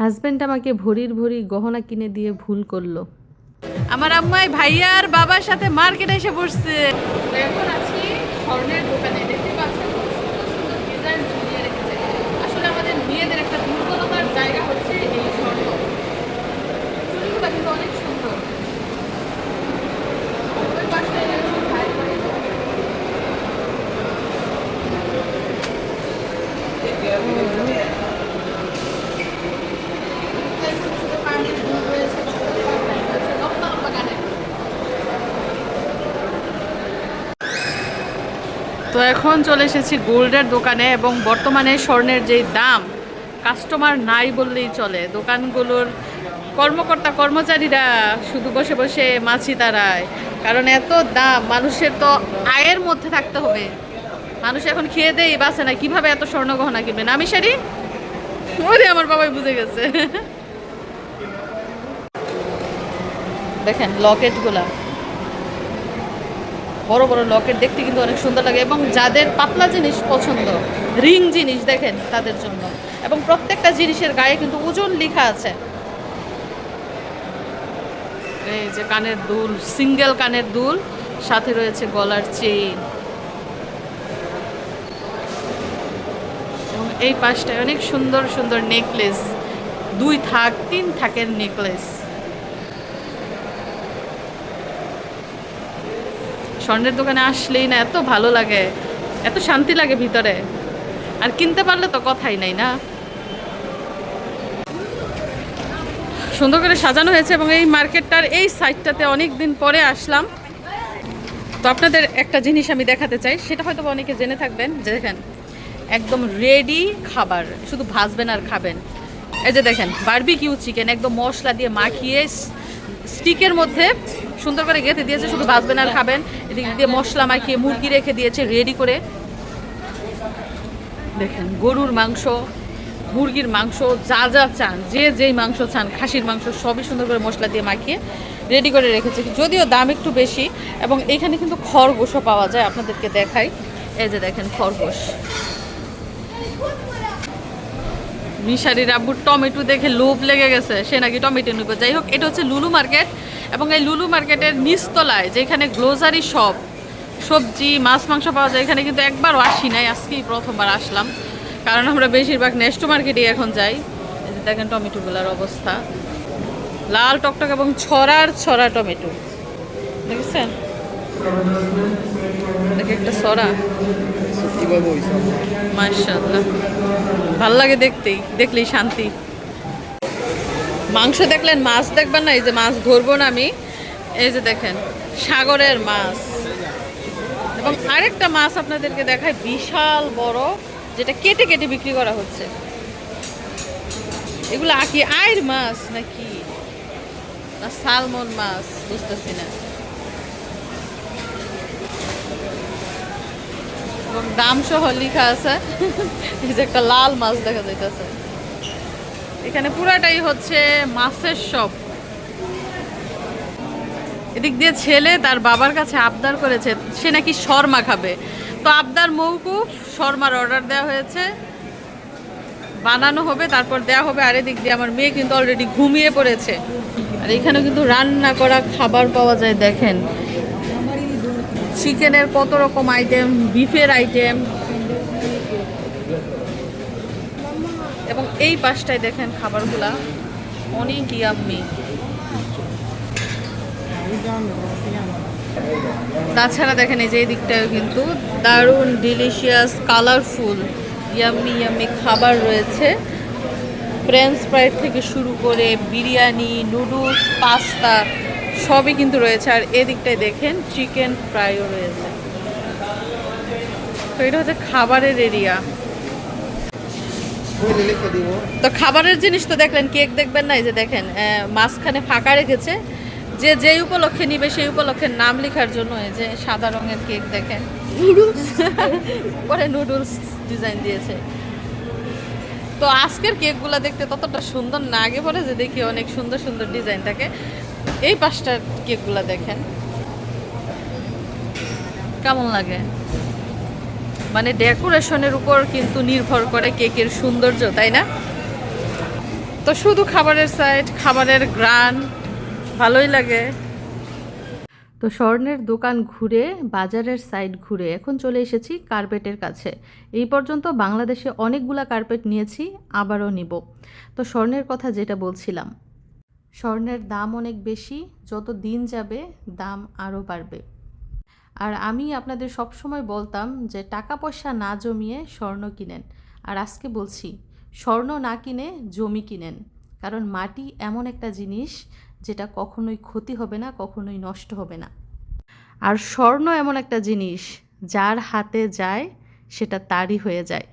Husband আমাকে ভরির ভরি গহনা কিনে দিয়ে ভুল করল। আমার আম্মাই ভাইয়ার বাবার সাথে মার্কেটে এসে বসছে এখন আছি স্বর্ণের দোকানে। দেখতে পাচ্ছেন সুন্দর সুন্দর ডিজাইন ঝুলিয়ে রেখেছে। আসলে আমাদের মেয়েদের একটা দুর্বলতার জায়গা হচ্ছে এই স্বর্ণ। চুড়িগুলো কিন্তু অনেক সুন্দর। ওই পাশে এরকম ভাই করে ছোট ছোট কানের দুল রয়েছে লম্বা লম্বা কানের তো এখন চলে এসেছি গোল্ডের দোকানে এবং বর্তমানে স্বর্ণের যেই দাম কাস্টমার নাই বললেই চলে। দোকানগুলোর কর্মকর্তা, কর্মচারীরা শুধু বসে বসে মাছি তারায়। কারণ এত দাম, মানুষের তো আয়ের মধ্যে থাকতে হবে। মানুষ এখন খেয়ে দেই বাসে না, কীভাবে এত স্বর্ণ গহনা কিনবে? আমি শাড়ি? ওরে, আমার বাবাই বুঝে গেছে। দেখেন লকেটগুলা বড় বড় লকেট দেখতে কিন্তু অনেক সুন্দর লাগে এবং যাদের পাতলা জিনিস পছন্দ, রিং জিনিস দেখেন তাদের জন্য। এবং প্রত্যেকটা জিনিসের গায়ে কিন্তু ওজন লেখা আছে। এই যে কানের দুল, সিঙ্গেল কানের দুল, সাথে রয়েছে গলার চেইন। এবং এই পাশটায় অনেক সুন্দর সুন্দর নেকলেস, দুই থাক, তিন থাকের নেকলেস। স্বর্ণের দোকানে আসলেই না, এত ভালো লাগে, এত শান্তি লাগে ভিতরে। আর কিনতে পারলে তো কথাই নাই না। সুন্দর করে সাজানো হয়েছে এবং এই মার্কেটটার এই সাইডটাতে অনেক দিন পরে আসলাম। তো আপনাদের একটা জিনিস আমি দেখাতে চাই, সেটা হয়তো অনেকে জেনে থাকবেন যে দেখেন, একদম রেডি খাবার, শুধু ভাজবেন আর খাবেন। এই যে দেখেন বারবিকিউ চিকেন একদম মশলা দিয়ে মাখিয়ে স্টিকের মধ্যে সুন্দর করে গেঁথে দিয়েছে, শুধু ভাজবেন আর খাবেন। এদিক দিয়ে মশলা মাখিয়ে মুরগি রেখে দিয়েছে রেডি করে। দেখেন, গরুর মাংস, মুরগির মাংস, যা যা চান, যে যেই মাংস চান, খাসির মাংস, সবই সুন্দর করে মশলা দিয়ে মাখিয়ে রেডি করে রেখেছে। যদিও দাম একটু বেশি, এবং এখানে কিন্তু খরগোশও পাওয়া যায়, আপনাদেরকে দেখাই। এই যে দেখেন খরগোশ। মিশারির আব্বুর টমেটো দেখে লোভ লেগে গেছে, সে নাকি টমেটো নিবে। যাই হোক, এটা হচ্ছে লুলু মার্কেট। এবং এই লুলু মার্কেটের নিচতলায় যেখানে গ্লোজারি শপ সবজি মাছ মাংস পাওয়া যায় এখানে কিন্তু একবারও আসি নাই। আজকেই প্রথমবার আসলাম। কারণ আমরা বেশিরভাগ নেক্সট মার্কেটে এখন যাই। যে দেখেন টমেটোগুলোর অবস্থা। লাল টকটক এবং ছড়ার ছড়া টমেটো। দেখেছেন? দেখে একটা ছড়া। মাশাআল্লাহ। ভালো লাগে দেখতেই। দেখলেই শান্তি। মাংস দেখলেন, মাছ দেখবেন না, এই যে মাছ ধরবো না আমি। এই যে দেখেন, সাগরের মাছ। এবং আরেকটা মাছ আপনাদেরকে দেখায় বিশাল বড়, যেটা কেটে কেটে বিক্রি করা হচ্ছে। এগুলো আকি আয়ের মাছ নাকি? না, সালমন মাছ, বুঝতেছি না। এবং দাম সহ লেখা আছে যে একটা লাল মাছ দেখা যাইতেছে। এখানে পুরাটাই হচ্ছে মাছের শপ এদিক দিয়ে ছেলে তার বাবার কাছে আবদার করেছে, সে নাকি শর্মা খাবে। তো আবদার মৌকুফ, শর্মার অর্ডার দেওয়া হয়েছে। বানানো হবে, তারপর দেওয়া হবে, আর এদিক দিয়ে আমার মেয়ে কিন্তু অলরেডি ঘুমিয়ে পড়েছে। আর এখানেও কিন্তু রান্না করা খাবার পাওয়া যায়, দেখেন। চিকেনের কত রকম আইটেম বিফের আইটেম এবং এই পাশটায় দেখেন খাবারগুলা। অনেক ইয়াম্মি তাছাড়া দেখেন এই যে এই দিকটায় কিন্তু দারুণ ডিলিশিয়াস কালারফুল ইয়াম্মি ইয়াম্মি খাবার রয়েছে। ফ্রেঞ্চ ফ্রাইড থেকে শুরু করে বিরিয়ানি নুডলস পাস্তা সবই কিন্তু রয়েছে। আর এদিকটায় দেখেন চিকেন ফ্রাইও রয়েছে। তো এটা হচ্ছে খাবারের এরিয়া তো খাবারের জিনিস তো দেখলেন কেক দেখবেন না এই যে দেখেন মাঝখানে ফাঁকা রেখেছে। যে যেই উপলক্ষে নিবে সেই উপলক্ষে নাম লেখার জন্য এই যে সাদা রঙের কেক দেখেন। পরে নুডলস ডিজাইন দিয়েছে। তো আজকের কেকগুলো দেখতে ততটা সুন্দর না আগে পরে যে দেখি অনেক সুন্দর সুন্দর ডিজাইন থাকে। এই পাঁচটার কেকগুলো দেখেন। কেমন লাগে? মানে ডেকোরেশনের উপর কিন্তু নির্ভর করে কেকের সৌন্দর্য, তাই না? তো শুধু খাবারের সাইড খাবারের গ্রান ভালোই লাগে। তো স্বর্ণের দোকান ঘুরে, বাজারের সাইড ঘুরে এখন চলে এসেছি কার্পেটের কাছে। এই পর্যন্ত বাংলাদেশে অনেকগুলা কার্পেট নিয়েছি, আবারও নিব। তো স্বর্ণের কথা যেটা বলছিলাম, স্বর্ণের দাম অনেক বেশি, যত দিন যাবে দাম আরও বাড়বে। আর আমি আপনাদের সব সময় বলতাম যে টাকা পয়সা না জমিয়ে স্বর্ণ কিনেন। আর আজকে বলছি, স্বর্ণ না কিনে জমি কিনেন। কারণ মাটি এমন একটা জিনিস যেটা কখনোই ক্ষতি হবে না, কখনোই নষ্ট হবে না। আর স্বর্ণ এমন একটা জিনিস, যার হাতে যায় সেটা তারই হয়ে যায়।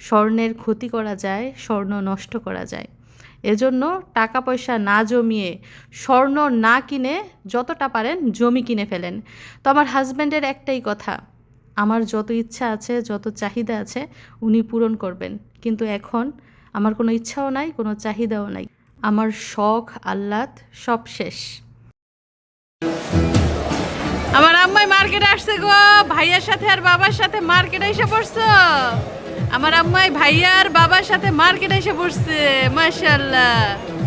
স্বর্ণের ক্ষতি করা যায়, স্বর্ণ নষ্ট করা যায়। এজন্য টাকা পয়সা না জমিয়ে স্বর্ণ না কিনে যতটা পারেন জমি কিনে ফেলেন। তো আমার হাজব্যান্ডের একটাই কথা, আমার যত ইচ্ছা আছে, যত চাহিদা আছে, উনি পূরণ করবেন। কিন্তু এখন আমার কোনো ইচ্ছাও নাই, কোনো চাহিদাও নাই। আমার শখ, আহ্লাদ সব শেষ। আমার আম্মাই মার্কেটে আসছে গো, ভাইয়ার সাথে আর বাবার সাথে মার্কেটে এসে পড়ছো। আমার আম্মাই ভাইয়ার বাবার সাথে মার্কেটে এসে পড়ছে মাশাল্লাহ